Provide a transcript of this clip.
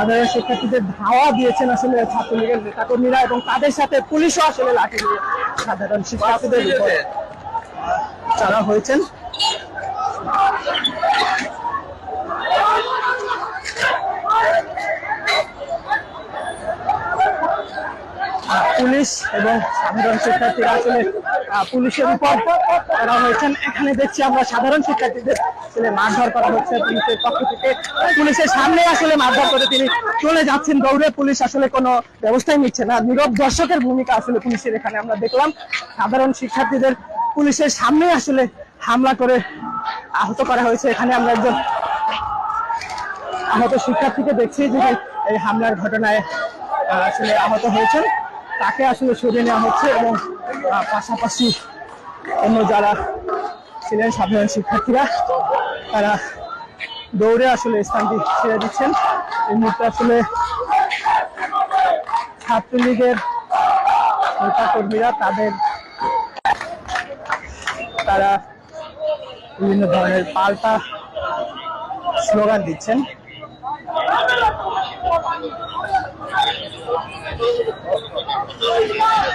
সাধারণ শিক্ষার্থীদের ধাওয়া দিয়েছেন আসলে ছাত্রলীগের নেতাকর্মীরা এবং তাদের সাথে পুলিশও আসলে লাঠি দিয়ে সাধারণ শিক্ষার্থীদের উপর হয়েছেন? পুলিশ এবং সাধারণ শিক্ষার্থীরা আসলে পুলিশের উপর করা হয়েছেন এখানে দেখছি আমরা সাধারণ শিক্ষার্থীদের আসলে মারধর করা হচ্ছে পুলিশের পক্ষ থেকে। পুলিশের সামনে আসলে মারধর করে তিনি চলে যাচ্ছেন। দৌড়ে পুলিশ আসলে কোনো ব্যবস্থাই নিচ্ছে না। নীরব দর্শকের ভূমিকা আসলে পুলিশের এখানে আমরা দেখলাম। সাধারণ শিক্ষার্থীদের পুলিশের সামনে আসলে হামলা করে আহত করা হয়েছে। এখানে আমরা একজন আহত শিক্ষার্থীকে দেখছি যিনি এই হামলার ঘটনায় আসলে আহত হয়েছেন। তাকে আসলে সরিয়ে নেওয়া হচ্ছে এবং পাশাপাশি অন্য যারা ছিলেন সাধারণ শিক্ষার্থীরা, তারা দৌড়ে আসলে স্থানটি ছেড়ে দিচ্ছেন। এই মুহূর্তে আসলে ছাত্রলীগের নেতাকর্মীরা তাদের, তারা বিভিন্ন ধরনের পাল্টা স্লোগান দিচ্ছেন। Suja!